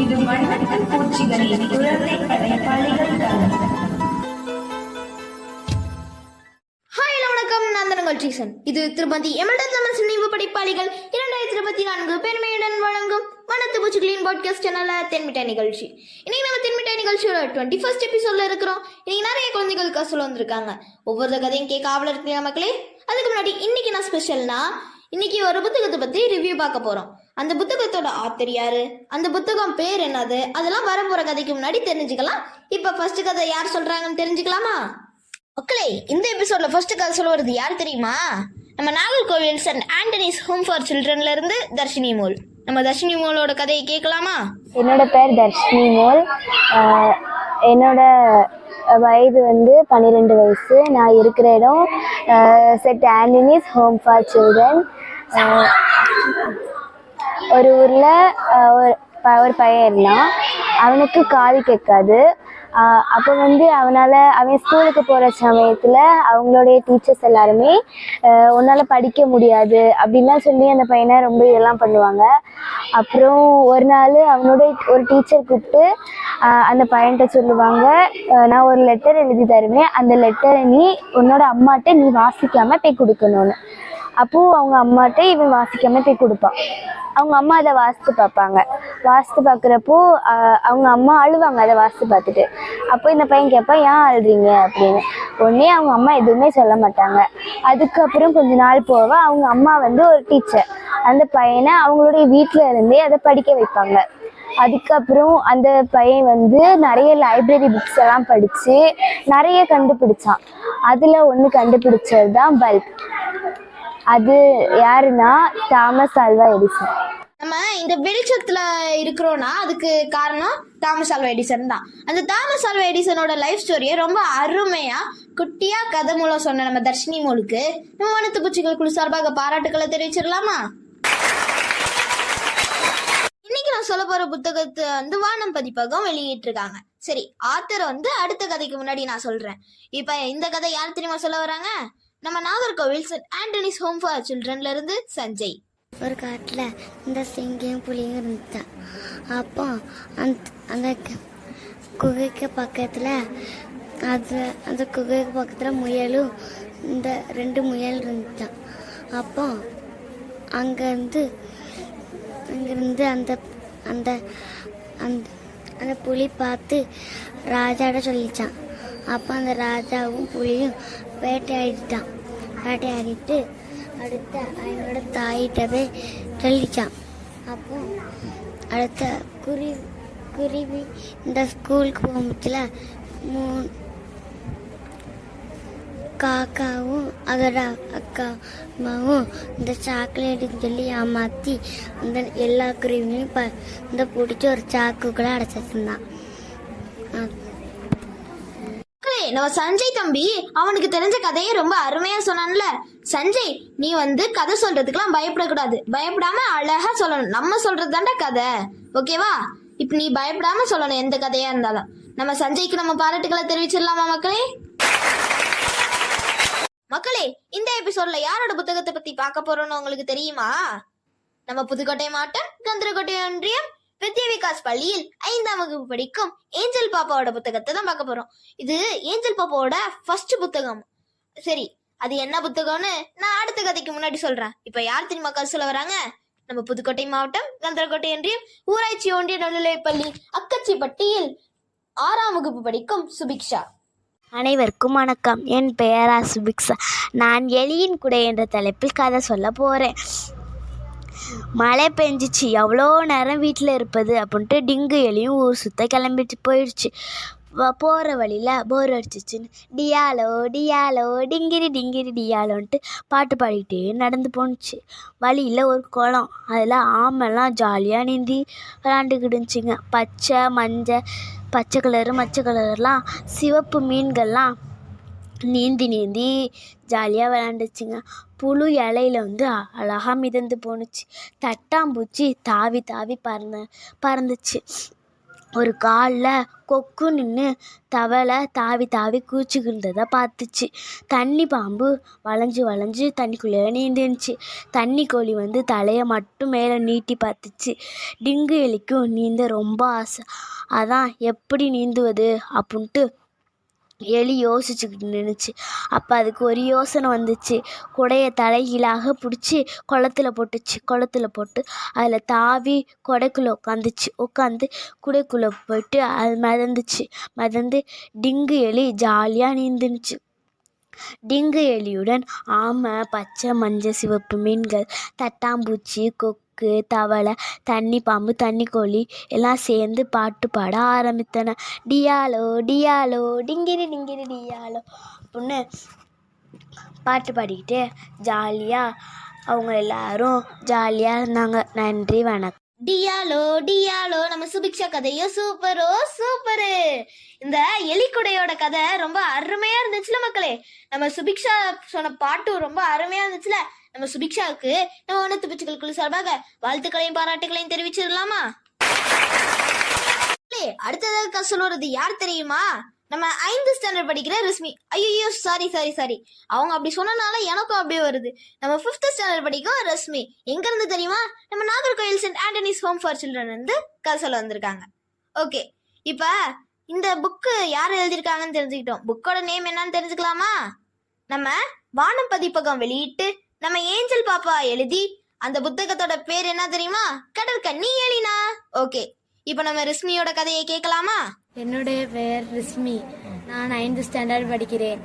இது வண்ணத்தில் பூச்சிகளின் குழந்தை படைப்பாளிகள் தான். ஹாய் வணக்கம். சீசன் இது திருப்பதி எமல்டன் தமிழ் நினைவு படிப்பாளிகள் இரண்டாயிரத்தி இருபத்தி நான்கு பெருமையுடன் வழங்கும் வனத்து பூச்சிகளின் பாட்காஸ்ட் சேனல்ல தென்மிட்டாய் நிகழ்ச்சி. இன்னைக்கு நம்ம தென்மிட்டாய் நிகழ்ச்சியோட டுவெண்ட்டி ஃபர்ஸ்ட் எபிசோட்ல இருக்கிறோம். இன்னைக்கு நிறைய குழந்தைகள் கசல் வந்திருக்காங்க. ஒவ்வொரு கதையும் கேட்க ஆவல இருக்கிற மக்களே? அதுக்கு முன்னாடி இன்னைக்கு நான் ஸ்பெஷல்னா இன்னைக்கு ஒரு புத்தகத்தை பத்தி ரிவ்யூ பார்க்க போறோம். அந்த புத்தகத்தோட ஆத்தர் யாரு? அந்த புத்தகம் பேர் என்னது? அதெல்லாம் வரப்போற கதைக்கு முன்னாடி தெரிஞ்சுக்கலாம். இப்ப ஃபர்ஸ்ட் கதை யார் சொல்றாங்கன்னு தெரிஞ்சுக்கலாமா? மக்களே இந்த எபிசோட்ல ஃபர்ஸ்ட் கதை சொல்ல வருது யார் தெரியுமா? நம்ம Nagercoil Saint Antony's Home for சில்ட்ரன்ல இருந்து தர்ஷினி மோல் நம்ம தர்ஷினி மோலோட கதையை கேட்கலாமா? என்னோட பேர் தர்ஷினி மோல் என்னோட வயது வந்து பன்னிரெண்டு வயசு. நான் இருக்கிற இடம் Saint Antony's Home for Children. ஒரு ஊரில் ஒரு ப- ஒரு பையன் இருந்தான். அவனுக்கு காது கேட்காது. அப்போ வந்து அவனால் அவன் ஸ்கூலுக்கு போகிற சமயத்தில் அவங்களுடைய டீச்சர்ஸ் எல்லாருமே உன்னால் படிக்க முடியாது அப்படின்லாம் சொல்லி அந்த பையனை ரொம்ப இதெல்லாம் பண்ணுவாங்க. அப்புறம் ஒரு நாள் அவனோட ஒரு டீச்சர் கூப்பிட்டு அந்த பையன்கிட்ட சொல்லுவாங்க நான் ஒரு லெட்டர் எழுதி தருவேன். அந்த லெட்டரை நீ உன்னோட அம்மாட்ட நீ வாசிக்காமல் போய் கொடுக்கணும்னு. அப்போது அவங்க அம்மாட்ட இவன் வாசிக்காமல் போய் கொடுப்பான். அவங்க அம்மா அதை வாசித்து பார்ப்பாங்க. வாசித்து பார்க்குறப்போ அவங்க அம்மா அழுவாங்க அதை வாசித்து பார்த்துட்டு. அப்போ இந்த பையன் கேட்பான் ஏன் அழுறீங்க? அப்படின்னு. உடனே அவங்க அம்மா எதுவுமே சொல்ல மாட்டாங்க. அதுக்கப்புறம் கொஞ்ச நாள் போக அவங்க அம்மா வந்து ஒரு டீச்சர் அந்த பையனை அவங்களுடைய வீட்டில் இருந்தே அதை படிக்க வைப்பாங்க. அதுக்கப்புறம் அந்த பையன் வந்து நிறைய லைப்ரரி புக்ஸ் எல்லாம் படித்து நிறைய கண்டுபிடிச்சான். அதில் ஒன்று கண்டுபிடிச்சது தான் பல்ப் அது யாருன்னா தாமஸ் ஆல்வா எடிசன். நம்ம இந்த வெளிச்சத்துல இருக்கிறோம்னா அதுக்கு காரணம் தாமஸ் ஆல்வா எடிசன் தான். அந்த தாமஸ் ஆல்வா எடிசனோட லைஃப் ஸ்டோரியை ரொம்ப அருமையா குட்டியா கதை மூலம் சொன்ன நம்ம தர்ஷினி மூலுக்கு நம்ம வனத்து பூச்சிகள் குழு சார்பாக பாராட்டுக்களை தெரிவிச்சிடலாமா? இன்னைக்கு நான் சொல்ல போற புத்தகத்தை வந்து வானம் பதிப்பகம் வெளியிட்டிருக்காங்க. சரி ஆத்தர் வந்து அடுத்த கதைக்கு முன்னாடி நான் சொல்றேன். இப்ப இந்த கதை யார் தெரியுமா சொல்ல வராங்க? நம்ம Nagercoil Saint Antony's Home for சில்ட்ரன்ல இருந்து சஞ்சய். ஒரு காட்டில் இந்த சிங்கம் புலியும் இருந்துச்சான் அப்போ அந்த அந்த குகைக்கு பக்கத்தில் அது அந்த குகைக்கு பக்கத்தில் முயலும் இந்த ரெண்டு முயல் இருந்துச்சான் அப்போ அங்கேருந்து அங்கேருந்து அந்த அந்த அந்த அந்த புலி பார்த்து ராஜாட சொல்லிச்சான். அப்போ அந்த ராஜாவும் புலியும் வேட்டையாடிட்டான். வேட்டையாடிட்டு அடுத்த அவனோட தாயிட்ட போய் சொல்லிச்சான் அப்போ அடுத்த குருவி குருவி இந்த ஸ்கூலுக்கு போகும்போதுல மூ காக்காவும் அதோட அக்கா அம்மாவும் இந்த சாக்லேட்டுன்னு சொல்லி ஏமாற்றி அந்த எல்லா குருவியும் ப இந்த பிடிச்சி ஒரு சாக்கு கூட அடைச்சிருந்தான் நம்ம சஞ்சய் தம்பி அவனுக்கு தெரிஞ்ச கதையை ரொம்ப அருமையா சொன்னான்ல. சஞ்சய் நீ வந்து கதை சொல்றதுக்கெல்லாம் பயப்படக்கூடாது. பயப்படாம அழகா சொல்லணும். நம்ம சொல்றது தாண்டா கதை. ஓகேவா? இப்ப நீ பயப்படாம சொல்லணும் எந்த கதையா இருந்தாலும். நம்ம சஞ்சய்க்கு நம்ம பாராட்டுக்களை தெரிவிச்சிடலாமா மக்களே? மக்களே இந்த எபிசோட்ல யாரோட புத்தகத்தை பத்தி பார்க்க போறோம்னு உங்களுக்கு தெரியுமா? நம்ம புதுக்கோட்டை மாவட்டம் கந்தரக்கோட்டை ஒன்றியம். வித்யா விகாஸ் பள்ளியில் ஐந்தாம் வகுப்பு படிக்கும் ஏஞ்சல் பாப்பாவோட புத்தகத்தை தான் பார்க்க போறோம். இது ஏஞ்சல் பாப்பாவோட ஃபர்ஸ்ட் புத்தகம். சரி அது என்ன புத்தகம்னு நான் அடுத்த கதைக்கு முன்னாடி சொல்றேன். இப்ப யார் தெரியுமா கதை சொல்ல வராங்க? நம்ம புதுக்கோட்டை மாவட்டம் கந்தரக்கோட்டை ஒன்றியம் ஊராட்சி ஒன்றிய நடுநிலைப்பள்ளி அக்கச்சிப்பட்டியில் ஆறாம் வகுப்பு படிக்கும் சுபிக்ஷா. அனைவருக்கும் வணக்கம். என் பெயரா சுபிக்ஷா. நான் எலியின் குடை என்ற தலைப்பில் கதை சொல்ல போகிறேன் மழை பெஞ்சிச்சு. எவ்வளோ நேரம் வீட்டில் இருப்பது அப்படின்ட்டு டிங்கு எலியும் ஊர் சுத்த கிளம்பிட்டு போயிடுச்சு. போகிற வழியில் போர் அடிச்சிச்சுன்னு டியாலோ டியாலோ டிங்கிரி டிங்கிரி டியாலோன்ட்டு பாட்டு பாடிக்கிட்டே நடந்து போணுச்சு. வழியில் ஒரு குளம். அதில் ஆமெல்லாம் ஜாலியாக நீந்தி விளாண்டுக்கிடுச்சிங்க. பச்சை மஞ்சள் பச்சை கலரு மச்சை கலர்லாம் சிவப்பு மீன்கள்லாம் நீந்தி நீந்தி ஜாலியாக விளாண்டுச்சுங்க புழு இலையில வந்து அழகாக அழகா மிதந்து போணுச்சு. தட்டாம்பூச்சி தாவி தாவி பறந்து பறந்துச்சு. ஒரு காலில் கொக்கு நின்று தவளை தாவி தாவி கூச்சிக்கிருந்ததை பார்த்துச்சு. தண்ணி பாம்பு வளைஞ்சு வளைஞ்சு தண்ணிக்குள்ளே நீந்துச்சு தண்ணி கோழி வந்து தலையை மட்டும் மேலே நீட்டி பார்த்துச்சு. டிங்கு எலிக்கும் நீந்த ரொம்ப ஆசை. அதான் எப்படி நீந்துவது அப்படின்ட்டு எலி யோசிச்சுக்கிட்டு நின்றுச்சு அப்போ அதுக்கு ஒரு யோசனை வந்துச்சு. குடையை தலைகீழாக பிடிச்சி குளத்துல போட்டுச்சு. குளத்துல போட்டு அதில் தாவி குடைக்குள்ளே உட்காந்துச்சு உட்காந்து குடைக்குள்ளே போயிட்டு அது மிதந்துச்சு. மிதந்து டிங்கு எலி ஜாலியாக நீந்துனுச்சு. டிங்கு எலியுடன் ஆமை பச்சை மஞ்சள் சிவப்பு மீன்கள் தட்டாம்பூச்சி கொக்கு தவளை தண்ணி பாம்பு தண்ணி கோழி எல்லாம் சேர்ந்து பாட்டு பாட ஆரம்பித்தன. டியாலோ டியாலோ டிங்கிரி டிங்கிரி டியாலோ அப்படின்னு பாட்டு பாடிக்கிட்டு ஜாலியாக அவங்க எல்லாரும் ஜாலியாக இருந்தாங்க. நன்றி வணக்கம். டியாலோ டியாலோ நம்ம சுபிக்ஷா கதையோ சூப்பரோ சூப்பரு. இந்த எலிக்குடையோட கதை ரொம்ப அருமையா இருந்துச்சுல மக்களே. நம்ம சுபிக்ஷா சொன்ன பாட்டும் ரொம்ப அருமையா இருந்துச்சுல. நம்ம சுபிக்ஷாவுக்கு நம்ம ஒன்னத்து பிச்சுக்களுக்குள்ள சார்பாக வாழ்த்துக்களையும் பாராட்டுகளையும் தெரிவிச்சிடலாமா? மக்களே, அடுத்ததாக சொல்றது யார் தெரியுமா? நம்ம ஐந்து ஸ்டாண்டர்ட் படிக்கிற ரஷ்மி ஐயோ சாரி சாரி சாரி அவங்க அப்படி சொன்னனால எனக்கும் அப்படியே வருது. நம்ம ஃபிஃப்த் ஸ்டாண்டர்ட் படிக்கும் ரஷ்மி எங்க இருந்து தெரியுமா? நம்ம Nagercoil Saint Antony's Home for Children இருந்து கசல் வந்திருக்காங்க. ஓகே. இப்ப இந்த புக்கு யார் எழுதியிருக்காங்கன்னு தெரிஞ்சுக்கிட்டோம். புக்கோட நேம் என்னன்னு தெரிஞ்சுக்கலாமா? நம்ம வானம் பதிப்பகம் வெளியிட்டு நம்ம ஏஞ்சல் பாப்பா எழுதி அந்த புத்தகத்தோட பேர் என்ன தெரியுமா? கடற்கண்ணி ஏலினா ஓகே. இப்போ நம்ம ரிஸ்மியோட கதையை கேட்கலாமா? என்னுடைய பெயர் ரிஸ்மி. நான் ஐந்து ஸ்டாண்டர்ட் படிக்கிறேன்.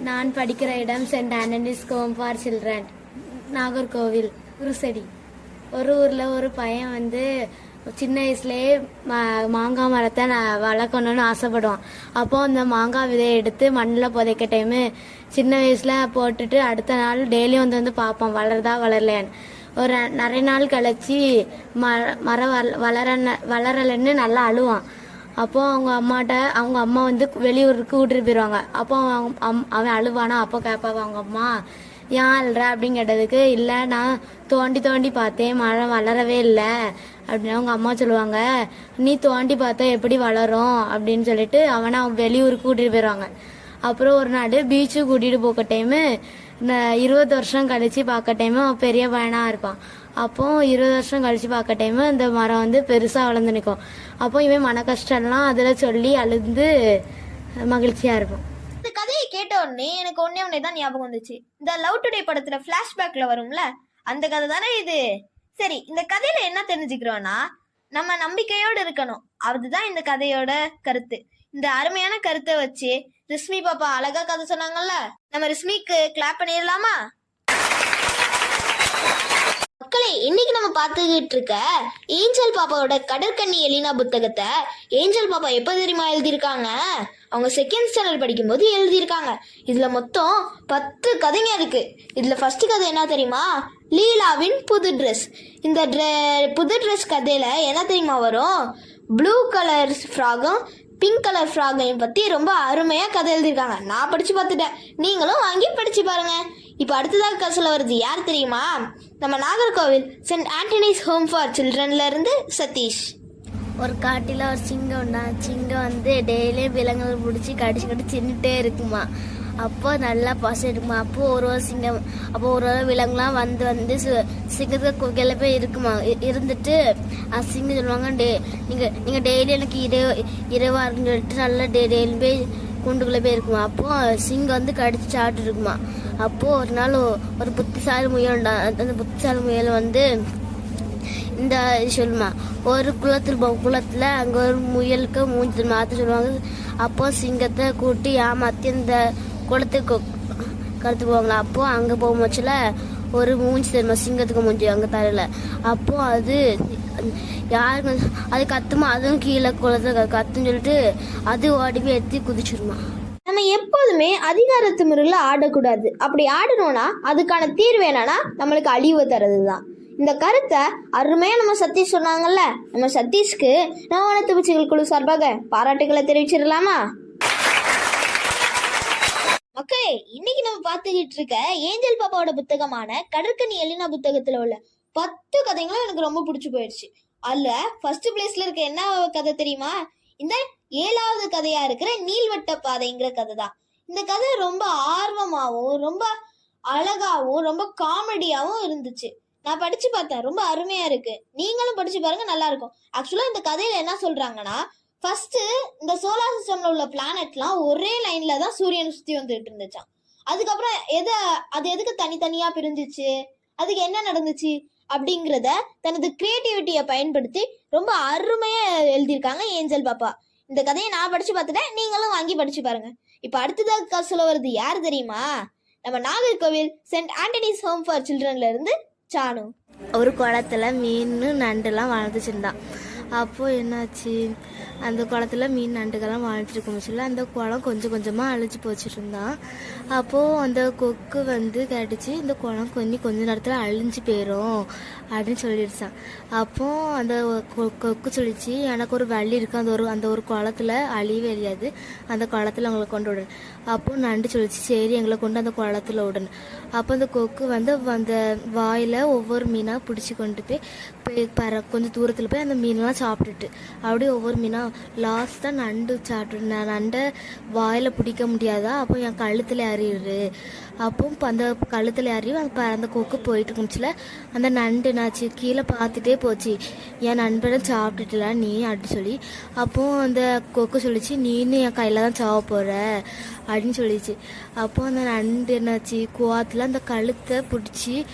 நான் படிக்கிற இடம் Saint Antony's Home for Children Nagercoil Kurusadi ஒரு ஊரில் ஒரு பையன் வந்து சின்ன வயசுலேயே மாங்காய் மரத்தை நான் வளர்க்கணும்னு ஆசைப்படுவான். அப்போ அந்த மாங்காய் விதையை எடுத்து மண்ணில் புதைக்க டைமு சின்ன வயசில் போட்டுட்டு அடுத்த நாள் டெய்லியும் வந்து வந்து பார்ப்பான். வளருதா வளரலையான்னு. ஒரு நிறைய நாள் கழிச்சு ம மரம் வள வளர வளரலைன்னு நல்லா அழுவான். அப்போ அவங்க அம்மாட்ட அவங்க அம்மா வந்து வெளியூருக்கு கூட்டிட்டு போயிடுவாங்க அப்போ அவன் அம்- அவன் அழுவானா? அப்போ கேட்பாங்க அவங்க அம்மா ஏன் அழுற? அப்படின்னு கேட்டதுக்கு இல்லை நான் தோண்டி தோண்டி பார்த்தேன். மரம் வளரவே இல்லை. அப்படின்னு அவங்க அம்மா சொல்லுவாங்க. நீ தோண்டி பார்த்தா எப்படி வளரும்? அப்படின்னு சொல்லிட்டு அவனை அவங்க வெளியூருக்கு கூட்டிட்டு போயிடுவாங்க அப்புறம் ஒரு நாள் பீச்சு கூட்டிட்டு போக்க டைமு இருபது வருஷம் கழிச்சு பார்க்க டைமு அவன் பெரிய பையனா இருப்பான். அப்போ இருபது வருஷம் கழிச்சு பார்க்க டைமு இந்த மரம் வந்து பெருசாக வளர்ந்து நிற்கும் அப்போ இவன் மன கஷ்டம்லாம் அதில் சொல்லி அழுந்து மகிழ்ச்சியாக இருப்பான். இந்த கதையை கேட்ட உடனே எனக்கு ஒன்னே ஒன்னே தான் ஞாபகம் வந்துச்சு. இந்த லவ் டுடே படத்தில் ஃப்ளாஷ்பேக்கில் வரும்ல? அந்த கதை தானே இது? சரி இந்த கதையில என்ன தெரிஞ்சுக்கிறோம்னா நம்ம நம்பிக்கையோடு இருக்கணும். அதுதான் இந்த கதையோட கருத்து. இந்த அருமையான கருத்தை வச்சு ரிஸ்மி பாப்பா அழகா கதை சொன்னாங்கல்ல? நம்ம ரிஸ்மிக்கு கிளாப் பண்ணிடலாமா? மக்களே இன்னைக்கு நம்ம பார்த்துக்கிட்டு இருக்க ஏஞ்சல் பாப்பாவோட கடற்கண்ணி எலினா புத்தகத்தை ஏஞ்சல் பாப்பா எப்போ தெரியுமா எழுதியிருக்காங்க? அவங்க செகண்ட் ஸ்டாண்டர்ட் படிக்கும்போது எழுதியிருக்காங்க. இதில் மொத்தம் பத்து கதைங்க இருக்கு. இதில் ஃபர்ஸ்ட் கதை என்ன தெரியுமா? லீலாவின் புது ட்ரெஸ் இந்த ட்ரெ புது ட்ரெஸ் கதையில் என்ன தெரியுமா வரும்? ப்ளூ கலர் ஃப்ராகும் பிங்க் கலர் ஃப்ராகையும் பற்றி ரொம்ப அருமையாக கதை எழுதியிருக்காங்க. நான் படித்து பார்த்துட்டேன். நீங்களும் வாங்கி படித்து பாருங்கள் இப்போ அடுத்ததாக சொல்ல வருது யார் தெரியுமா? நம்ம Nagercoil Saint Antony's Home for சில்ட்ரன்ல இருந்து சதீஷ். ஒரு காட்டில் ஒரு சிங்கம் உண்டா? சிங்கம் வந்து டெய்லியும் விலங்குகள் பிடிச்சி கடிச்சு கடிச்சு தின்னுட்டே இருக்குமா? அப்போ நல்லா பசி எடுக்குமா அப்போ ஒரு ஒரு சிங்கம் அப்போ ஒரு ஒரு விலங்குலாம் வந்து வந்து சி- சிங்கத்துக்கு குகையில போய் இருக்குமா? இருந்துட்டு அந்த சிங்கம் சொல்லுவாங்க டே நீங்கள் நீங்கள் டெய்லி எனக்கு இரவு இரவாக இருக்குன்னு சொல்லிட்டு நல்லா டே டெய்லி போய் கூண்டுக்குள்ளே போய் இருக்குமா? அப்போ சிங்கம் வந்து கடிச்சு சாப்பிட்டு இருக்குமா? அப்போ ஒரு நாள் ஒரு புத்திசாலி முயல் அந்த புத்திசாலி முயல் வந்து இந்த இது சொல்லுமா ஒரு குளத்தில் போ குளத்தில் அங்கே ஒரு முயலுக்கு மூஞ்சி மாற்ற சொல்லுவாங்க. அப்போ சிங்கத்தை கூட்டி ஏமாற்றி இந்த குளத்துக்கு கடத்து போவாங்களா? அப்போ அங்கே போகும்போச்சில் ஒரு மூஞ்சி தெரியுமா? சிங்கத்துக்கு மூஞ்சி அங்கே தரையில். அப்போ அது யாருக்கு அது கத்துமா? அதுவும் கீழே குளத்துல கத்துன்னு சொல்லிட்டு அது ஓடி போய் எத்தி குதிச்சிருமா. நம்ம எப்போதுமே அதிகாரத்து முறையில் ஆடக்கூடாது. அப்படி ஆடணும்னா அதுக்கான தீர்வு என்னன்னா நம்மளுக்கு அழிவு தரது தான் இந்த கருத்தை அருமையாக நம்ம சதீஷ் சொன்னாங்கல்ல. நம்ம சதீஷ்க்கு நவனத்து பூச்சிகள் குழு சார்பாக பாராட்டுகளை தெரிவிச்சிடலாமா? மக்களே இன்னைக்கு நம்ம பார்த்துக்கிட்டு இருக்க ஏஞ்சல் பாப்பாவோட புத்தகமான கடற்கனி எலினா புத்தகத்துல உள்ள பத்து கதைங்களும் எனக்கு ரொம்ப பிடிச்சு போயிடுச்சு. அதுல ஃபர்ஸ்ட் பிளேஸ்ல இருக்க என்ன கதை தெரியுமா? இந்த ஏழாவது கதையா இருக்கிற நீள்வட்ட பாதைங்கிற கதை தான் இந்த கதை ரொம்ப ஆர்வமாகவும் ரொம்ப அழகாவும் ரொம்ப காமெடியாவும் இருந்துச்சு. நான் படிச்சு பார்த்தேன். ரொம்ப அருமையா இருக்கு. நீங்களும் படிச்சு பாருங்க நல்லா இருக்கும். ஆக்சுவலா இந்த கதையில என்ன சொல்றாங்கன்னா ஃபர்ஸ்ட் இந்த சோலார் சிஸ்டம்ல உள்ள பிளானட்லாம் ஒரே லைன்ல தான் சூரியன் சுத்தி வந்துட்டு இருந்துச்சான் அதுக்கப்புறம் எதை அது எதுக்கு தனித்தனியா பிரிஞ்சிச்சு? அதுக்கு என்ன நடந்துச்சு? அப்படிங்கிறத தனது கிரியேட்டிவிட்டியை பயன்படுத்தி ரொம்ப அருமையா எழுதியிருக்காங்க ஏஞ்சல் பாப்பா. இந்த கதையை நான் படிச்சு பார்த்துட்டேன் நீங்களும் வாங்கி படிச்சு பாருங்க. இப்போ அடுத்ததாக சொல்ல வருது யார் தெரியுமா? நம்ம Nagercoil Saint Antony's Home for சில்ட்ரன்ல இருந்து சானு. ஒரு குளத்துல மீன் நண்டுலாம் வாழ்ந்துச்சுருந்தான் அப்போது என்னாச்சு? அந்த குளத்துல மீன் நண்டுகள்லாம் வாழ்ந்துட்டு இருக்கும் அந்த குளம் கொஞ்சம் கொஞ்சமாக அழிஞ்சு போச்சுட்டு இருந்தான் அப்போது அந்த கொக்கு வந்து கேட்டுச்சு இந்த குளம் கொஞ்சம் கொஞ்ச நேரத்தில் அழிஞ்சு போயிடும் அப்படின்னு சொல்லிடுச்சான். அப்போ அந்த கொ- கொக்கு சொல்லிச்சு எனக்கு ஒரு வழி இருக்கு அந்த ஒரு அந்த ஒரு குளத்துல அழியவே இல்லையாது அந்த குளத்துல அவங்களை கொண்டு விடணும் அப்போது நண்டு சொல்லிச்சு சரி எங்களை கொண்டு அந்த குளத்துல விடணும் அப்போ அந்த கொக்கு வந்து அந்த வாயில் ஒவ்வொரு மீனாக பிடிச்சி கொண்டு போய் போய் பற கொஞ்சம் தூரத்தில் போய் அந்த மீனெலாம் சாப்பிட்டுட்டு அப்படியே ஒவ்வொரு மீனாக லாஸ்ட்டாக நண்டு சாப்பிட்டு நான் நண்டை வாயில் பிடிக்க முடியாதா? அப்போ என் கழுத்தில் அறியுது அப்போ அந்த கழுத்தில் அறிவு அந்த ப- அந்த கொக்கு போயிட்டு இருந்துச்சுல அந்த நண்டு என்னாச்சு கீழே பார்த்துட்டே போச்சு. என் நண்பனை சாப்பிட்டுட்டுல நீ அப்படி சொல்லி. அப்போ அந்த கொக்கு சொல்லிச்சு நீனு என் கையில் தான் சாவ போகிற அப்படின்னு சொல்லிச்சு. அப்போ அந்த நண்டு என்னாச்சு குவாத்தில் அந்த கழுத்தை பிடிச்சி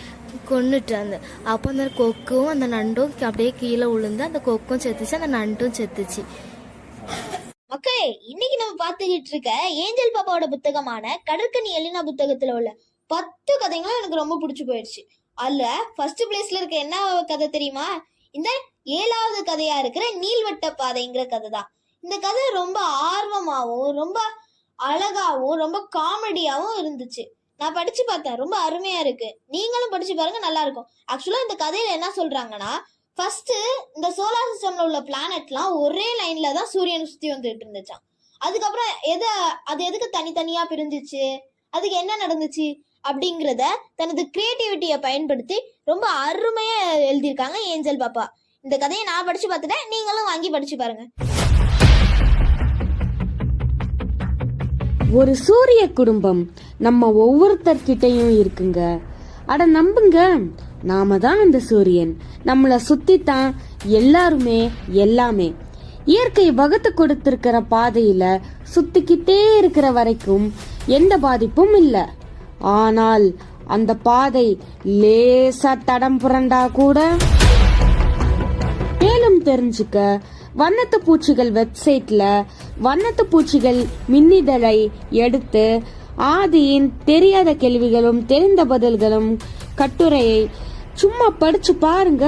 கொன்னுட்டு அந்த அப்போ அந்த கொக்கும் அந்த நண்டும் அப்படியே கீழே விழுந்து அந்த கொக்கும் செத்துச்சு அந்த நண்டும் செத்துச்சு. மக்களே இன்னைக்கு நம்ம பார்த்துக்கிட்டு இருக்க ஏஞ்சல் பாப்பாவோட புத்தகமான கடற்கனி எலினா புத்தகத்துல உள்ள பத்து கதைங்களும் எனக்கு ரொம்ப பிடிச்சு போயிடுச்சு. அதுல ஃபர்ஸ்ட் பிளேஸ்ல இருக்க என்ன கதை தெரியுமா? இந்த ஏழாவது கதையா இருக்கிற நீள்வட்ட பாதைங்கிற கதை தான் இந்த கதை ரொம்ப ஆர்வமாகவும் ரொம்ப அழகாவும் ரொம்ப காமெடியாவும் இருந்துச்சு. நான் படிச்சு பார்த்தேன். ரொம்ப அருமையா இருக்கு. நீங்களும் படிச்சு பாருங்க நல்லா இருக்கும் ஆக்சுவலா இந்த கதையில என்ன சொல்றாங்கன்னா ஃபர்ஸ்ட் இந்த சோலார் சிஸ்டம்ல உள்ள பிளானட்லாம் ஒரே லைன்ல தான் சூரியன் சுத்தி வந்துட்டு இருந்துச்சான் அதுக்கப்புறம் எதை அது எதுக்கு தனித்தனியா பிரிஞ்சிச்சு? அதுக்கு என்ன நடந்துச்சு? அப்படிங்கிறத தனது கிரியேட்டிவிட்டியை பயன்படுத்தி ரொம்ப அருமையா எழுதியிருக்காங்க ஏஞ்சல் பாப்பா. இந்த கதையை நான் படிச்சு பார்த்துட்டேன். நீங்களும் வாங்கி படிச்சு பாருங்க. ஒரு சூரிய குடும்பம். நம்ம ஒவ்வொருத்தர்கிட்டயும் இருக்குங்க. அட நம்புங்க நாம தான் அந்த சூரியன். நம்மள சுத்தி தான் எல்லாருமே எல்லாமே. இயற்கை வகுத்து கொடுத்திருக்கிற பாதையில சுத்திக்கிட்டே இருக்கிற வரைக்கும் எந்த பாதிப்பும் இல்ல. ஆனால் அந்த பாதை லேசா தடம் புரண்டா கூட. மேலும் தெரிஞ்சுக்க வண்ணத்து பூச்சிகள் வெப்சைட்ல வண்ணத்து பூச்சிகள் மின்னிதழை எடுத்து ஆதியின் தெரியாத கேள்விகளும் தெரிந்த பதில்களும் கட்டுரையை சும்மா படிச்சு பாருங்க.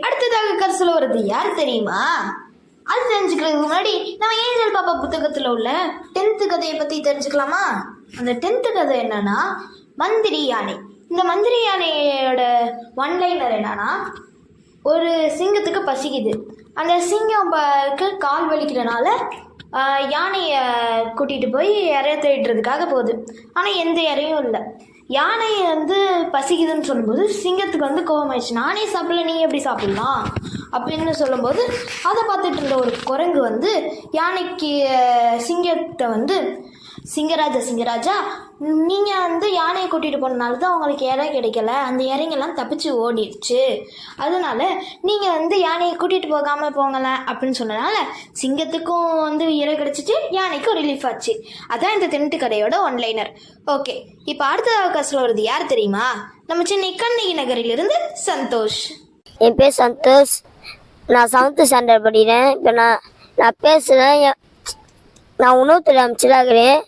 அடுத்ததாக கதை வருது யார் தெரியுமா? அது தெரிஞ்சுக்கிறதுக்கு முன்னாடி நம்ம ஏஞ்சல் பாப்பா புத்தகத்துல உள்ள டென்த்து கதையை பத்தி தெரிஞ்சுக்கலாமா? அந்த டென்த்து கதை என்னன்னா மந்திரி யானை. இந்த மந்திரி யானையோட ஒன்லைனர் என்னன்னா ஒரு சிங்கத்துக்கு பசிக்குது. அந்த சிங்கம் கால் வலிக்கிறனால யானையை கூட்டிகிட்டு போய் இறைய தேடுறதுக்காக போகுது. ஆனால் எந்த இறையும் இல்லை. யானை வந்து பசிக்குதுன்னு சொல்லும்போது சிங்கத்துக்கு வந்து கோவம் ஆயிடுச்சு நானே சாப்பிடல நீ எப்படி சாப்பிடலாம் அப்படின்னு சொல்லும்போது அதை பார்த்துட்டு இருந்த ஒரு குரங்கு வந்து யானைக்கு சிங்கத்தை வந்து சிங்கராஜா சிங்கராஜா நீங்கள் வந்து யானையை கூட்டிகிட்டு போனனால தான் உங்களுக்கு இறை கிடைக்கல. அந்த இறைங்கெல்லாம் தப்பிச்சு ஓடிடுச்சு. அதனால நீங்கள் வந்து யானையை கூட்டிகிட்டு போகாமல் போங்களேன் அப்படின்னு சொன்னனால சிங்கத்துக்கும் வந்து இறை கிடச்சிட்டு யானைக்கும் ரிலீஃப் ஆச்சு. அதான் இந்த தென்ட்டு கடையோட ஒன்லைனர் ஓகே இப்போ அடுத்த அவகாசத்தில் வருது யார் தெரியுமா? நம்ம சென்னை கண்ணகி நகரிலிருந்து சந்தோஷ். என் பேர் சந்தோஷ். நான் செவன்த்து ஸ்டாண்டர்ட் படிக்கிறேன். இப்போ நான் நான் பேசுகிறேன் நான் நான் உணவுத்துறை அமைச்சராகிறேன்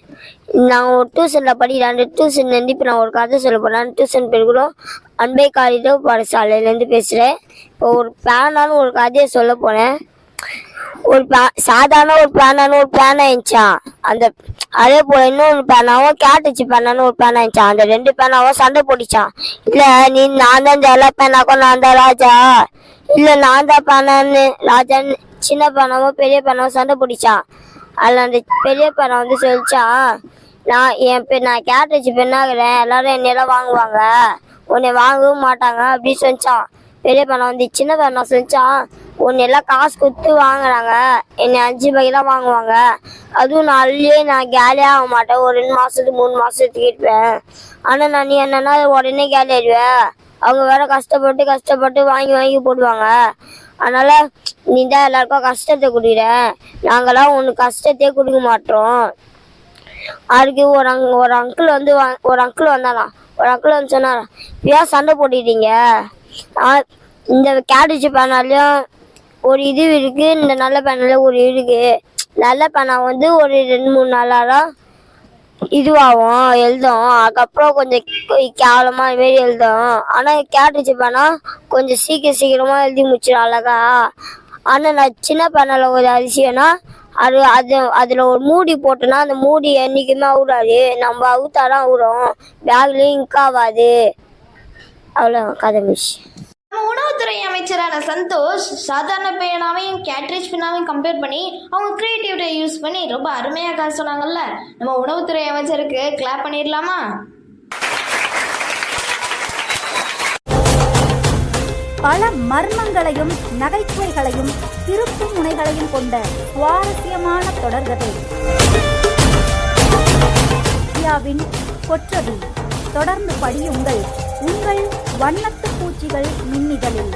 நான் ஒரு டியூஷனில் படிக்கிறேன் அந்த டியூஷன்லேருந்து இப்போ நான் ஒரு கதை சொல்ல போகிறேன் டியூஷன் பேர் கூட அன்பை காலிதோ பாடசாலையிலேருந்து பேசுகிறேன் இப்போ ஒரு பேனான்னு ஒரு கதையை சொல்ல போனேன் ஒரு பே- சாதாரண ஒரு பேனான்னு ஒரு பேனா இருந்துச்சான் அந்த அதே போல் இன்னொரு பேனாவும் கேட்டுச்சு பேனான்னு ஒரு பேனா இருந்துச்சான் அந்த ரெண்டு பேனாவும் சண்டை போட்டுச்சான் இல்லை நீ நான் தான் இந்த எல்லா பேனாக்கும் நான் தான் ராஜா. இல்லை நான் தான் பேனான்னு ராஜான்னு சின்ன பேனாவும் பெரிய பேனாவும் சண்டை போட்டுச்சான் அதில் அந்த பெரிய பேனா வந்து சொல்லிச்சான் நான் என் பேர் நான் கேட்டுச்சு பெண்ணாகிறேன். எல்லாரும் என்னையெல்லாம் வாங்குவாங்க. உன்னை வாங்கவும் மாட்டாங்க. அப்படின்னு சொல்லிச்சான் பெரிய பையன் வந்து சின்ன பையன் சொல்லிச்சான் உன்னை எல்லாம் காசு கொடுத்து வாங்குறாங்க. என்னை அஞ்சு ரூபாய்க்கு வாங்குவாங்க. அதுவும் நாள்லயே நான் கேலியே ஆக மாட்டேன். ஒரு ரெண்டு மாதத்துக்கு மூணு மாதத்துக்கு இருப்பேன் ஆனால் நான் நீ என்னன்னா உடனே கேலி ஆயிடுவேன் அவங்க வேற கஷ்டப்பட்டு கஷ்டப்பட்டு வாங்கி வாங்கி போடுவாங்க. அதனால நீ தான் எல்லாருக்கும் கஷ்டத்தை கொடுக்குற. நாங்களாம் உனக்கு கஷ்டத்தையே கொடுக்க மாட்டோம். அதுக்கு ஒரு அங் ஒரு அங்கிள் வந்து வா- ஒரு அங்கிள் வந்தாராம். ஒரு அங்கிள் வந்து சொன்னாராம் ஏன் சண்டை போட்டுட்டீங்க இந்த கேட்டரிஜ் பேனாலையும் ஒரு இது இருக்கு இந்த நல்ல பேனால ஒரு இருக்கு. நல்ல பேனா வந்து ஒரு ரெண்டு மூணு நாளாக இதுவாகும் எழுதும். அதுக்கப்புறம் கொஞ்சம் கேவலமாக இது மாரி எழுதும். ஆனால் கேட்டுச்சு பேனா கொஞ்சம் சீக்கிரம் சீக்கிரமாக எழுதி முடிச்சிடும் அழகா. ஆனால் நான் சின்ன பேனால ஒரு அதிசயம்னா அது அது அதில் ஒரு மூடி போட்டோன்னா அந்த மூடி என்றைக்குமே அவுடாது. நம்ம அவுத்தாதான் அவுடும். பேக்லேயும் இங்க் ஆகாது. அவ்வளோ கதை மிஷ் நம்ம உணவுத்துறை அமைச்சரான சந்தோஷ் சாதாரண பேனாவையும் கேட்ரேஜ் பேனாவையும் கம்பேர் பண்ணி அவங்க கிரியேட்டிவிட்டியை யூஸ் பண்ணி ரொம்ப அருமையாக காசு சொன்னாங்கல்ல? நம்ம உணவுத்துறை அமைச்சருக்கு கிளாப் பண்ணிடலாமா? பல மர்மங்களையும் நகைச்சுவைகளையும் திருப்பு முனைகளையும் கொண்ட சுவாரஸ்யமான தொடர்கதை இந்தியாவின் கொற்றவி தொடர்ந்து படியுங்கள். உங்கள் வண்ணத்து பூச்சிகள் மின்னிதழில்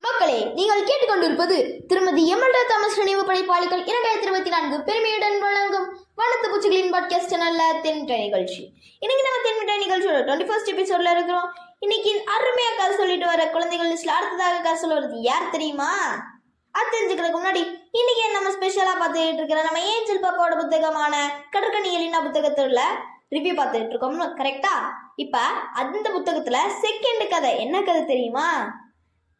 மக்களே நீங்கள் கேட்டுக்கொண்டிருப்பது திருமதி எம்எல்டா தாமஸ் நினைவு படைப்பாளிகள் இரண்டாயிரத்தி இருபத்தி நான்கு பெருமையுடன் வழங்கும் வனத்து பூச்சிகளின் பாட்காஸ்ட் சேனல்ல தென்மிட்டை நிகழ்ச்சி. இன்னைக்கு நம்ம தென்மிட்டை நிகழ்ச்சியோட டுவெண்ட்டி ஃபர்ஸ்ட் எபிசோட்ல இருக்கிறோம். இன்னைக்கு அருமையா கதை சொல்லிட்டு வர குழந்தைகள் லிஸ்ட்ல அடுத்ததாக கதை சொல்லுவது யார் தெரியுமா? அது தெரிஞ்சுக்கிறதுக்கு முன்னாடி இன்னைக்கு நம்ம ஸ்பெஷலா பார்த்துட்டு இருக்கிற நம்ம ஏஞ்சல் பாப்பாவோட புத்தகமான கடற்கனி எலினா புத்தகத்துல ரிவ்யூ பார்த்துட்டு இருக்கோம்னு கரெக்டா இப்ப அந்த புத்தகத்துல செகண்ட் கதை. என்ன கதை தெரியுமா?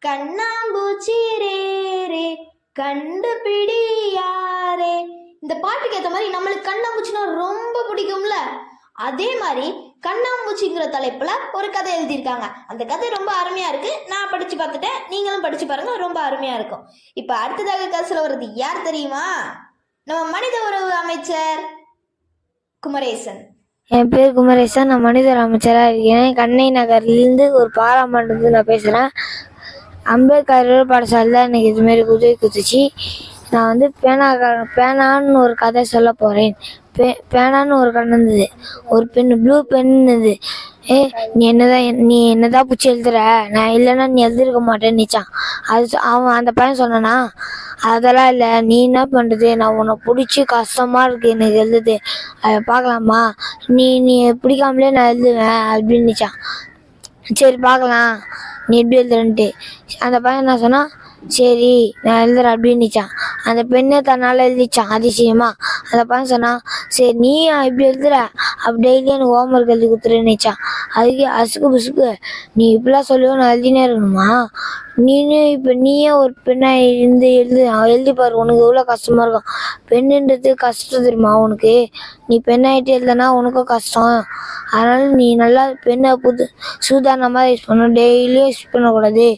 கண்ணாம்பூச்சி ரே ரே கண்டுபிடி யாரே இந்த பாட்டுக்கு ஏற்ற மாதிரி நம்மளுக்கு கண்ணாம்பூச்சினா ரொம்ப பிடிக்கும்ல? அதே மாதிரி கண்ணாம்பூச்சிங்கிற தலைப்புல ஒரு கதை எழுதியிருக்காங்க. அந்த கதை ரொம்ப அருமையா இருக்கு. நான் படிச்சு பார்த்துட்டேன். நீங்களும் படிச்சு பாருங்க ரொம்ப அருமையா இருக்கும். இப்ப அடுத்ததாக கதையில் வர்றது யார் தெரியுமா? நம்ம மனித உறவு அமைச்சர் குமரேசன். என் பேர் குமரேசா நான் மனிதர் அமைச்சராக இருக்கேன். கண்ணை நகர்லேருந்து ஒரு பாராமண்டலத்துக்கு நான் பேசுகிறேன் அம்பேத்கர் பாடசாலையில் எனக்கு இதுமாரி உதவி குத்துச்சு நான் வந்து பேனா பேனான்னு ஒரு கதை சொல்ல போகிறேன் பே பேனான்னு ஒரு கண்ணு இருந்தது. ஒரு பெண் ப்ளூ பெண்ணுது ஏ நீ என்னதான் நீ என்னதான் பிடிச்சி எழுதுற? நான் இல்லைன்னா நீ எழுதிருக்க மாட்டேன்னுச்சான் அது அவன் அந்த பையன் சொன்னானா அதெல்லாம் இல்லை நீ என்ன பண்ணுறது நான் உன்னை பிடிச்சி கஷ்டமாக இருக்கு எனக்கு எழுதுது அதை பார்க்கலாமா நீ நீ பிடிக்காமலே நான் எழுதுவேன் அப்படின்னுச்சான் சரி பார்க்கலாம் நீ எப்படி எழுதுறன்ட்டு. அந்த பையன் என்ன சொன்னால் சரி நான் எழுதுறேன் அப்படின்னுச்சான் அந்த பெண்ணை தன்னால் எழுதிச்சான் அதிசயமா. அந்த பையன் சொன்னான் சரி நீ இப்படி எழுதுற? அப்படி டெய்லி எனக்கு ஹோம்ஒர்க் எழுதி கொடுத்துருன்னுச்சான் அதுக்கு அசுக்கு புசுக்கு நீ இப்படிலாம் சொல்லுவோம் நான் எழுதினே இருக்கணுமா? நீனே இப்போ நீயே ஒரு பெண்ணாக இருந்து எழுது. எழுதி பாரு. உனக்கு எவ்வளோ கஷ்டமா இருக்கும். பெண்ணுன்றது கஷ்டம் தெரியுமா உனக்கு? நீ பெண்ணாயிட்டு எழுதுனா உனக்கும் கஷ்டம். அதனால நீ நல்லா பெண்ணை புது சூதானமாக யூஸ் பண்ணணும். டெய்லியும் யூஸ் பண்ணக்கூடாது.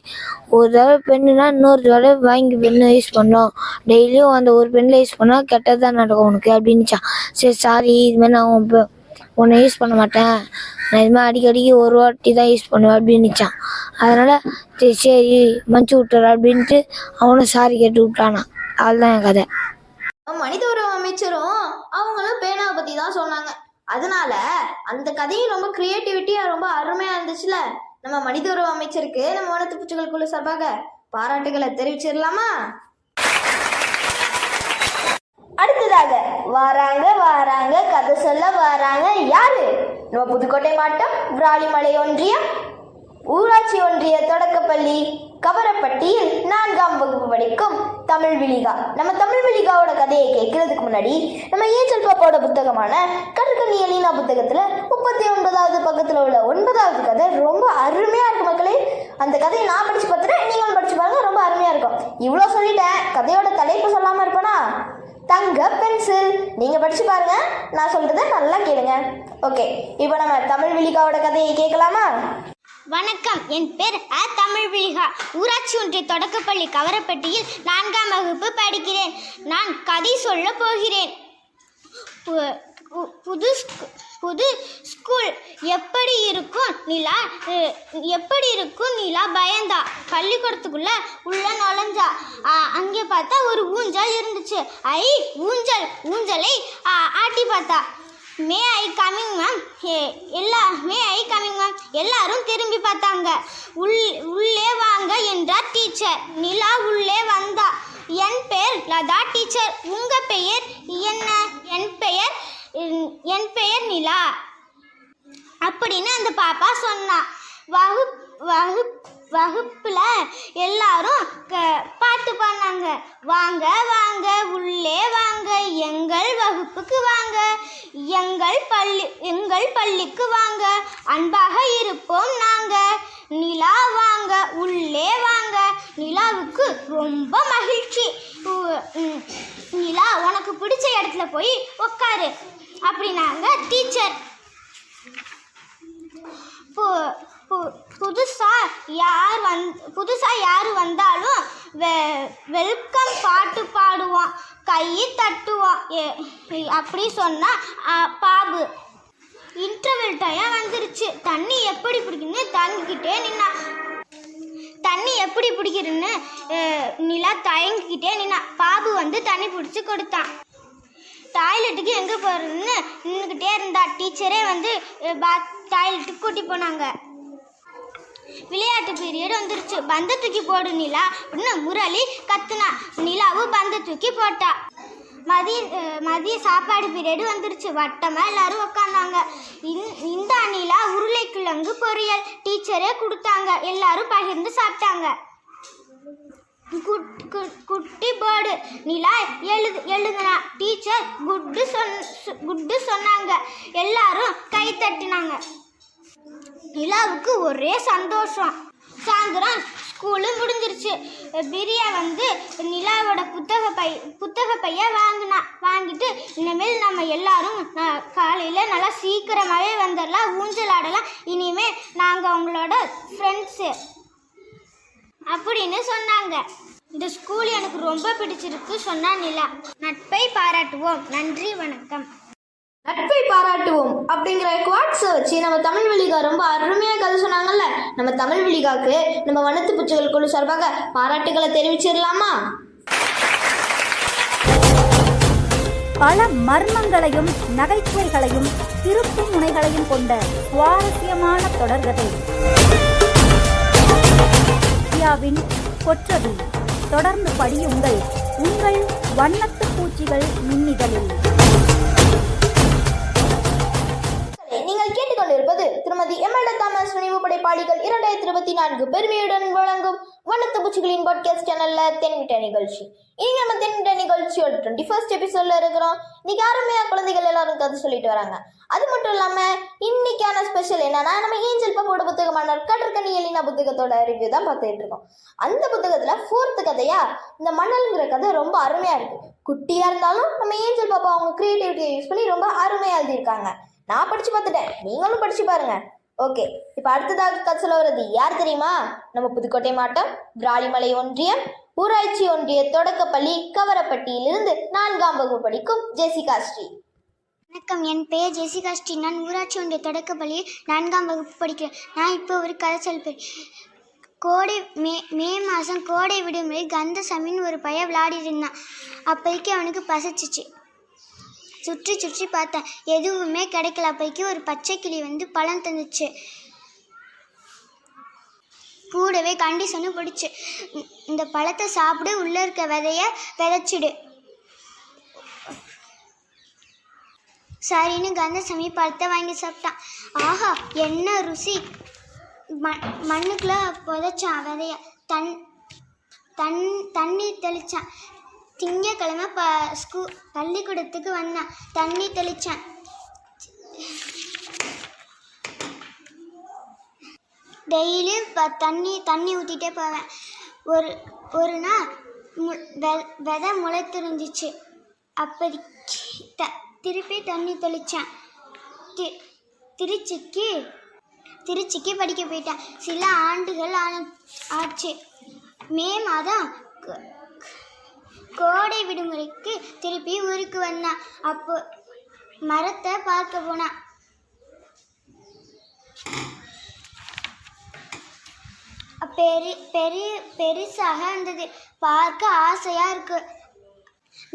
ஒரு தடவை பெண்ணுனா இன்னொரு தடவை வாங்கி பெண்ணை யூஸ் பண்ணோம் டெய்லியும் அந்த ஒரு பெண்ணில் யூஸ் பண்ணால் கெட்டதான் நடக்கும் உனக்கு அப்படின்னுச்சான். சரி சாரி இது மாதிரி நான் உன்னை யூஸ் பண்ண மாட்டேன். நான் இது மாதிரி அடிக்கடிக்கு ஒரு வாட்டி தான் யூஸ் பண்ணுவேன் அப்படின்னுச்சான் அதனால் சரி சரி மன்னிச்சு விட்டுற அப்படின்ட்டு அவனும் சாரி கேட்டு விட்டானா. அதுதான் என் கதை. மனித உறவு அமைச்சரும் அவங்களும் பேனாவை பத்தி தான் சொன்னாங்க. அதனால அந்த கதையும் ரொம்ப கிரியேட்டிவிட்டியா ரொம்ப அருமையா இருந்துச்சுல. நம்ம மனித உறவு அமைச்சருக்கு நம்ம வனத்து பூச்சிகள் குழு சார்பாக பாராட்டுகளை தெரிவிச்சிடலாமா? அடுத்ததாக வாராங்க வாராங்க கதை சொல்ல வாராங்க. யாரு? நம்ம புதுக்கோட்டை மாவட்டம் விராலிமலை ஒன்றியம். ஊராட்சி ஒன்றிய தொடக்கப்பள்ளி கவரப்பட்டியில் நான்காம் வகுப்பு படிக்கும் தமிழ் விழிகா. நம்ம தமிழ் விழிகாவோட கதையை கேட்கறதுக்கு முன்னாடி நம்ம ஏஞ்சல் பாப்பாவோட புத்தகமான கடற்கண்ணி எலினா புத்தகத்துல முப்பத்தி ஒன்பதாவது பக்கத்துல உள்ள ஒன்பதாவது கதை ரொம்ப அருமையா இருக்கு மக்களே. அந்த கதையை நான் படிச்சு பார்த்துட்டேன் நீங்களும் படிச்சு பாருங்க ரொம்ப அருமையா இருக்கும். இவ்வளோ சொல்லிட்டேன் கதையோட தலைப்பு சொல்லாம இருப்பேனா? தங்க பென்சில். நீங்க படிச்சு பாருங்க. நான் சொல்கிறத நல்லா கேளுங்க. ஓகே இப்போ நம்ம தமிழ் விழிகாவோட கதையை கேட்கலாமா? வணக்கம் என் பேர் அ தமிழ் விழிகா ஊராட்சி ஒன்றிய தொடக்கப்பள்ளி கவரப்பட்டியில் நான்காம் வகுப்பு படிக்கிறேன். நான் கதை சொல்ல போகிறேன். புது ஸ்கூ- புது ஸ்கூல் எப்படி இருக்கும் நிலா எப்படி இருக்கும் நிலா? பயந்தா. பள்ளிக்கூடத்துக்குள்ள உள்ள நுழைஞ்சா. அங்கே பார்த்தா ஒரு ஊஞ்சல் இருந்துச்சு. ஐ ஊஞ்சல். ஊஞ்சலை ஆட்டி பார்த்தா. மே ஐ கமிங் மேம் எல்லா மே ஐ கமிங் மேம் எல்லாரும் திரும்பி பார்த்தாங்க. உள் உள்ளே வாங்க என்றார் டீச்சர் நிலா உள்ளே வந்தா. என் பெயர் லதா டீச்சர் உங்கள் பெயர் என்ன? என் பெயர் என் பெயர் நிலா. அப்படின்னு அந்த பாப்பா சொன்னா. வகுப் வகுப் வகுப்பில் எல்லாரும் க பாட்டு பண்ணாங்க வாங்க வாங்க உள்ளே வாங்க எங்கள் வகுப்புக்கு வாங்க எங்கள் பள்ளி எங்கள் பள்ளிக்கு வாங்க அன்பாக இருப்போம் நாங்க. நிலா வாங்க உள்ளே வாங்க. நிலாவுக்கு ரொம்ப மகிழ்ச்சி. நிலா உனக்கு பிடிச்ச இடத்துல போய் உட்காரு அப்படின்னாங்க டீச்சர் பு- பு- புதுசா யார் வந் புதுசா யார் வந்தாலும் வெ வெல்கம் பாட்டு பாடுவோம் கையை தட்டுவோம் அப்படி சொன்னா பாபு. இன்டர்வெல் டைம் வந்துருச்சு. தண்ணி எப்படி பிடிக்குன்னு தங்கிக்கிட்டே நின்னா. தண்ணி எப்படி பிடிக்கிறதுன்னு நிலா தயங்கிக்கிட்டே நின்னா. பாபு வந்து தண்ணி பிடிச்சி கொடுத்தான். டாய்லெட்டுக்கு எங்கே போகிறதுன்னு நின்றுக்கிட்டே இருந்தா. டீச்சரே வந்து பாத் டாய்லெட்டுக்கு கூட்டி போனாங்க. விளையாட்டு பீரியட் வந்துருச்சு. பந்தை தூக்கி போடு நிலா. அப்படின்னு முரளி கத்துனா. நிலாவும் பந்தை தூக்கி போட்டா. மதிய மதிய சாப்பாடு பீரியடு வந்துருச்சு. வட்டமாக எல்லாரும் உட்காந்தாங்க இந்- இந்த அணிலா உருளைக்கிழங்கு பொரியல் டீச்சரே கொடுத்தாங்க. எல்லாரும் பகிர்ந்து சாப்பிட்டாங்க. குட்டி பேர்டு. நிலா எழுது எழுதுனா டீச்சர் குட்டு சொன் சு- குட்டு சொன்னாங்க. எல்லாரும் கை தட்டினாங்க. நிலாவுக்கு ஒரே சந்தோஷம். சாயந்தரம் ஸ்கூலு முடிஞ்சிருச்சு. பிரியா வந்து நிலாவோட புத்தக பை புத்தக பைய வாங்கினா வாங்கிட்டு இனிமேல் நம்ம எல்லாரும் காலையில் நல்லா சீக்கிரமாகவே வந்துடலாம் ஊஞ்சல் ஆடலாம். இனிமேல் நாங்கள் உங்களோட ஃப்ரெண்ட்ஸு அப்படின்னு சொன்னாங்க. இந்த ஸ்கூல் எனக்கு ரொம்ப பிடிச்சிருக்கு சொன்னா நிலா. நட்பை பாராட்டுவோம். நன்றி வணக்கம். நட்பை பாராட்டுவோம் அப்படிங்கிற குவாட்ஸை வச்சு நம்ம தமிழ் விழிகா ரொம்ப அருமையாக கதை சொன்னாங்கல்ல? நம்ம தமிழ் விழிகாக்கு நம்ம வனத்து பூச்சிகள் குழு சார்பாக பாராட்டுகளை தெரிவிச்சிடலாமா? பல மர்மங்களையும் நகைச்சுவைகளையும் திருப்பு முனைகளையும் கொண்ட சுவாரஸ்யமான தொடர்கதை. இந்தியாவின் கொற்றவில் தொடர்ந்து படியுங்கள். உங்கள் வண்ணத்து பூச்சிகள் மின்னிதழில். நீங்கள் கேட்டுக்கொண்டிருப்பது திருமதி எம்எல்ஏ தாமஸ் அறிவு படைப்பாளிகள் இரண்டாயிரத்தி இருபத்தி நான்கு பெருமையுடன் வழங்கும் வண்ணத்து பூச்சிகளின் பாட்காஸ்ட் சேனல்ல தென்விட்ட நிகழ்ச்சி. இன்னைக்கு நம்ம தென்விட்ட நிகழ்ச்சியோட டுவெண்ட்டி ஃபர்ஸ்ட் எபிசோட்ல இருக்கிறோம். இன்னைக்கு அருமையா குழந்தைகள் எல்லாரும் கதை சொல்லிட்டு வராங்க. அது மட்டும் இல்லாம இன்னைக்கான ஸ்பெஷல் என்னன்னா நம்ம ஏஞ்சல் பாப்போட புத்தகமான கடற்கனி எலினா புத்தகத்தோட ரிவ்யூ தான் பார்த்துட்டு இருக்கோம். அந்த புத்தகத்துல ஃபோர்த்து கதையா இந்த மணல்ங்கிற கதை ரொம்ப அருமையா இருக்கு. குட்டியா இருந்தாலும் நம்ம ஏஞ்சல் பாப்பா அவங்க கிரியேட்டிவிட்டியை யூஸ் பண்ணி ரொம்ப அருமையா எழுதியிருக்காங்க. நான் படிச்சு பார்த்துட்டேன். நீங்களும் படிச்சு பாருங்க. ஓகே இப்போ அடுத்ததாக கதை சொல்ல வர்றது யார் தெரியுமா? நம்ம புதுக்கோட்டை மாவட்டம் விராலிமலை ஒன்றியம் ஊராட்சி ஒன்றிய தொடக்கப்பள்ளி கவரப்பட்டியிலிருந்து நான்காம் வகுப்பு படிக்கும் ஜெசிகா ஸ்ரீ. வணக்கம் என் பெயர் ஜெசிகா ஸ்ரீ. நான் ஊராட்சி ஒன்றிய தொடக்கப்பள்ளியில் நான்காம் வகுப்பு படிக்கிறேன். நான் இப்போ ஒரு கதை சொல்பேன் கோடை மே மே மாதம் கோடை விடுமுறை கந்தசமின்னு ஒரு பையன் விளையாடிட்டு இருந்தான். அப்போதைக்கு அவனுக்கு பசிச்சிச்சு. சுற்றி சுற்றி பார்த்தேன். எதுவுமே கிடைக்கல. அப்போக்கி ஒரு பச்சை கிளி வந்து பழம் தந்துச்சு. கூடவே கண்டிஷனும் பிடிச்சி. இந்த பழத்தை சாப்பிடு. உள்ளே இருக்க விதைய விதைச்சிடு. சரின்னு கந்தசாமி பழத்தை வாங்கி சாப்பிட்டான். ஆஹா என்ன ருசி. ம மண்ணுக்குள்ளே புதைச்சான் விதைய. தன் தண் தண்ணி தெளித்தான் திங்கக்கிழமை ப ஸ்கூ பள்ளிக்கூடத்துக்கு வந்தேன் தண்ணி தெளித்தேன் டெய்லியும் ப தண்ணி தண்ணி ஊற்றிட்டே போவேன். ஒரு ஒரு நாள் மு வெ- விதை முளைத்திருந்துச்சு. அப்போதைக்கு த திருப்பி தண்ணி தெளித்தேன் தி திருச்சிக்கு திருச்சிக்கு படிக்க போயிட்டேன். சில ஆண்டுகள் ஆன ஆச்சு. மே மாதம் கோடை விடுமுறைக்கு திருப்பி ஊருக்கு வந்தான் அப்போ மரத்தை பார்க்க போனான் பெரி பெரிய பெருசாக இருந்தது. பார்க்க ஆசையாக இருக்கு.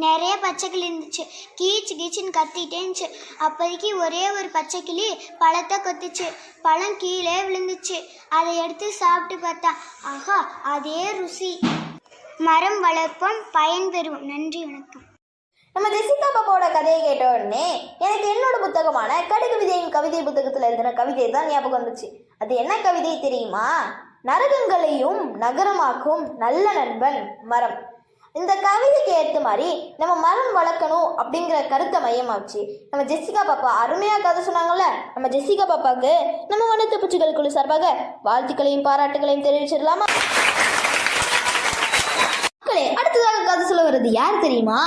நிறைய பச்சைக்கிளி இருந்துச்சு. கீச்சு கீச்சுன்னு கத்திட்டே இருந்துச்சு. அப்போதைக்கு ஒரே ஒரு பச்சைக்கிளி பழத்தை கொத்துச்சு. பழம் கீழே விழுந்துச்சு. அதை எடுத்து சாப்பிட்டு பார்த்தா ஆஹா அதே ருசி. மரம் வளர்ப்போம் பயன் பெறுவோம். நன்றி வணக்கம். நம்ம ஜெசிகா பாப்பாவோட கதையை கேட்ட உடனே எனக்கு என்னோட புத்தகமான கடுகு விதையின் கவிதை புத்தகத்தில் எழுதின கவிதை தான் ஞாபகம் வந்துச்சு. அது என்ன கவிதை தெரியுமா? நரகங்களையும் நகரமாக்கும் நல்ல நண்பன் மரம். இந்த கவிதைக்கு ஏற்ற மாதிரி நம்ம மரம் வளர்க்கணும் அப்படிங்கிற கருத்தை மையமாச்சு. நம்ம ஜெசிகா பாப்பா அருமையாக கதை சொன்னாங்கல்ல? நம்ம ஜெசிகா பாப்பாவுக்கு நம்ம வனத்து பூச்சிகள் குழு சார்பாக வாழ்த்துக்களையும் பாராட்டுகளையும் தெரிவிச்சிடலாமா மக்களே அடுத்ததாக சொல்றது யார் தெரியுமா?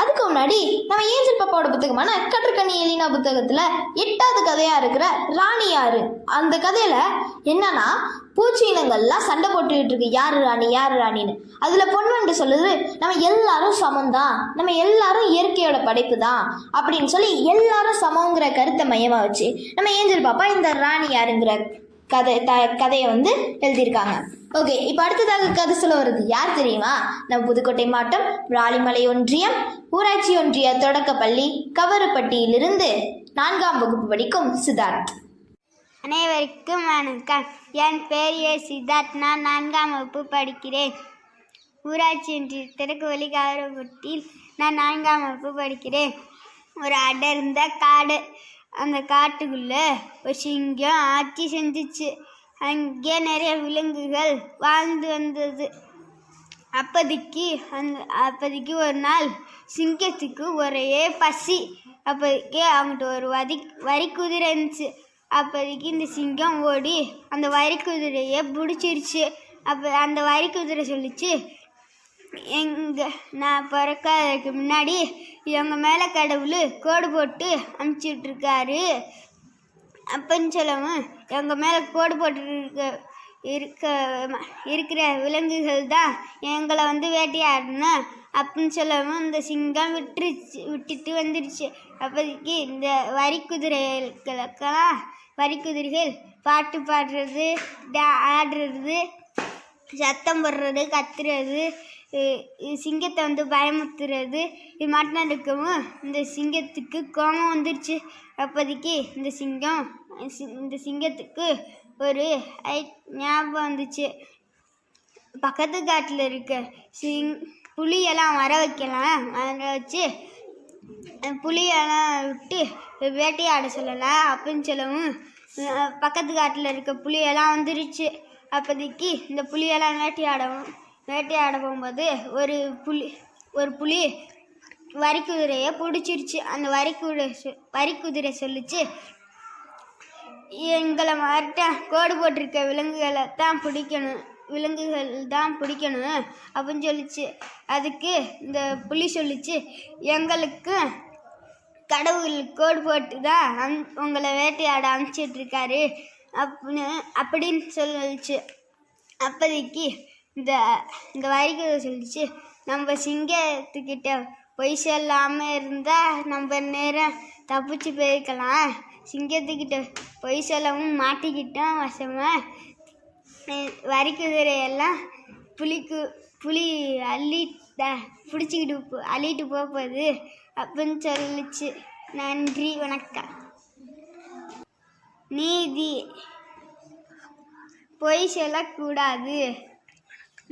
அதுக்கு முன்னாடி நம்ம ஏஞ்சல் பாப்பாவோட புத்தகமான கற்றுக்கண்ணி எலினா புத்தகத்துல எட்டாவது கதையா இருக்கிற ராணி யாரு? அந்த கதையில என்னன்னா பூச்சி இனங்கள்லாம் சண்டை போட்டுக்கிட்டு இருக்கு. யாரு ராணி யாரு ராணின்னு. அதுல பொன்வண்டு சொல்லுது நம்ம எல்லாரும் சமம் தான் நம்ம எல்லாரும் இயற்கையோட படைப்பு தான் அப்படின்னு சொல்லி எல்லாரும் சமங்கிற கருத்தை மையமா வச்சு நம்ம ஏஞ்சல் பாப்பா இந்த ராணி யாருங்கிற கதை த கதையை வந்து எழுதியிருக்காங்க. ஓகே இப்போ அடுத்ததாக கதை சொல்ல வருது யார் தெரியுமா? நம்ம புதுக்கோட்டை மாவட்டம் ராலிமலை ஒன்றியம் ஊராட்சி ஒன்றிய தொடக்கப்பள்ளி கவரப்பட்டியிலிருந்து நான்காம் வகுப்பு படிக்கும் சித்தார்த். அனைவருக்கும் வணக்கம். என் பேர் ஏ சித்தார்த். நான் நான்காம் வகுப்பு படிக்கிறேன். ஊராட்சி ஒன்றிய திறக்குவழி கவரப்பட்டியில் நான் நான்காம் வகுப்பு படிக்கிறேன். ஒரு அடர்ந்த காடு. அந்த காட்டுக்குள்ளே ஒரு சிங்கம் ஆட்சி செஞ்சுச்சு. அங்கே நிறைய விலங்குகள் வாழ்ந்து வந்தது. அப்போதைக்கு அந்த அப்போதைக்கு ஒரு நாள் சிங்கத்துக்கு ஒரே பசி. அப்போதைக்கு அவங்கிட்ட ஒரு வதி வரி குதிரை இருந்துச்சு. அப்போதைக்கு இந்த சிங்கம் ஓடி அந்த வரி குதிரையை பிடிச்சிருச்சு. அப்போ அந்த வரி குதிரை சொல்லிச்சு எங்க நான் பிறக்காததுக்கு முன்னாடி இவங்க மேலே கடவுள் கோடு போட்டு அமுச்சிட்ருக்காரு அப்போன்னு அப்பன்னு சொல்லவும் எங்கள் மேலே கோடு போட்டு இருக்க இருக்க இருக்கிற விலங்குகள் தான் எங்களை வந்து வேட்டையாடணும் அப்படின்னு சொல்லவும் இந்த சிங்கம் விட்டுருச்சு விட்டுட்டு வந்துடுச்சு அப்போதைக்கு இந்த வரி குதிரைகளுக்கெல்லாம் வரி குதிரைகள் பாட்டு பாடுறது ஆடுறது சத்தம் போடுறது கத்துறது சிங்கத்தை வந்து பயமுத்துறது இது மாட்டினா இருக்கவும் இந்த சிங்கத்துக்கு கோபம் வந்துருச்சு. அப்போதைக்கு இந்த சிங்கம் சி- இந்த சிங்கத்துக்கு ஒரு ஐ ஞாபகம் வந்துச்சு. பக்கத்து காட்டில் இருக்க சிங் புளியெல்லாம் வர வைக்கலாம். வர வச்சு புளியெல்லாம் புலியெல்லாம் விட்டு வேட்டையாட சொல்லலாம் அப்படின்னு சொல்லவும் பக்கத்து காட்டில் இருக்க புலியெல்லாம் வந்துருச்சு. அப்போதைக்கு இந்த புலியெல்லாம் வேட்டையாடவும். வேட்டையாட போகும்போது ஒரு புலி ஒரு புலி வரிக்குதிரையை பிடிச்சிருச்சு. அந்த வரிக்குதிரை வரிக்குதிரை சொ- சொல்லிச்சு எங்களை மாட்ட கோடு போட்டிருக்க விலங்குகளை தான் பிடிக்கணும் விலங்குகள் தான் பிடிக்கணும் அப்படின்னு சொல்லிச்சு. அதுக்கு இந்த புலி சொல்லிச்சு எங்களுக்கு கடவுள் கோடு போட்டு தான் அம் உங்களை வேட்டையாட அனுப்பிச்சிட்ருக்காரு அப்படின்னு அப்படின்னு சொல்லிச்சு. அப்போதைக்கு இந்த இந்த வரிகளை சொல்லிச்சு. நம்ம சிங்கத்துக்கிட்ட பொய் சொல்லாமல் இருந்தால் நம்ம நேரம் தப்பிச்சு போயிருக்கலாம். சிங்கத்துக்கிட்ட பொய் சொல்லவும் மாட்டிக்கிட்டோம் வசமாக வரி குதிரையெல்லாம் புலிக்கு புலி அள்ளி த- பிடிச்சிக்கிட்டு அள்ளிட்டு போகுது அப்படின்னு சொல்லிச்சு. நன்றி வணக்கம். நீதி. பொய் சொல்லக்கூடாது.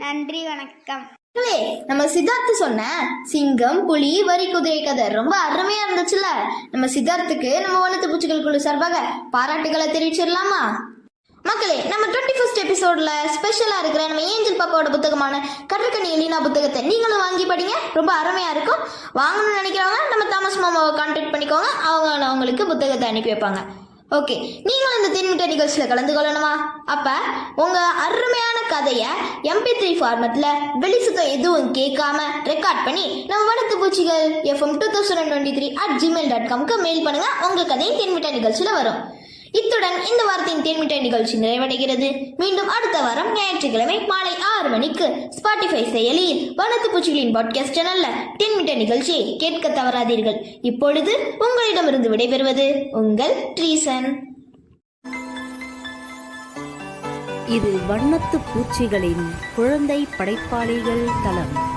நன்றி வணக்கம். நம்ம சித்தார்த்து சொன்ன சிங்கம் புலி வரி குதிரை கதை ரொம்ப அருமையா இருந்துச்சுல. நம்ம சித்தார்த்துக்கு நம்ம வனத்து பூச்சிகள் குழு சார்பாக பாராட்டுகளை தெரிவிச்சிடலாமா? மக்களே நம்ம டுவெண்ட்டி ஃபர்ஸ்ட் எபிசோட்ல ஸ்பெஷலா இருக்கிற நம்ம ஏஞ்சல் பாப்பாவோட புத்தகமான கடற்கனி எலினா புத்தகத்தை நீங்களும் வாங்கி படிங்க. ரொம்ப அருமையா இருக்கும். வாங்கணும்னு நினைக்கிறவங்க நம்ம தாமஸ் மாமாவை கான்டாக்ட் பண்ணிக்கோங்க. அவங்க அவங்களுக்கு புத்தகத்தை அனுப்பி வைப்பாங்க. ஓகே நீங்களும் இந்த தென்மிட்ட நிகழ்ச்சியில் கலந்து கொள்ளணுமா? அப்ப உங்க அருமையான கதையை எம்பி த்ரீ ஃபார்மட்ல வெளி எதுவும் கேட்காம ரெக்கார்ட் பண்ணி நம்ம வனத்து பூச்சிகள் FM two thousand twenty three at Gmail dot காம்க்கு mail பண்ணுங்க. உங்க கதையும் தென்மிட்ட நிகழ்ச்சியில் வரும். இத்துடன் இந்த வாரத்தின் தேன்மிட்டை நிகழ்ச்சி நிறைவடைகிறது. மீண்டும் அடுத்த வாரம் ஞாயிற்றுக்கிழமை மாலை ஆறு மணிக்கு ஸ்பாட்டிஃபை செயலியில் வனத்து பூச்சிகளின் பாட்காஸ்ட் சேனல்ல தென்மிட்ட நிகழ்ச்சியை கேட்க தவறாதீர்கள். இப்பொழுது உங்களிடமிருந்து விடைபெறுவது உங்கள் ட்ரீசன் இது வண்ணத்து பூச்சிகளின் குழந்தை படைப்பாளிகள் தளம்.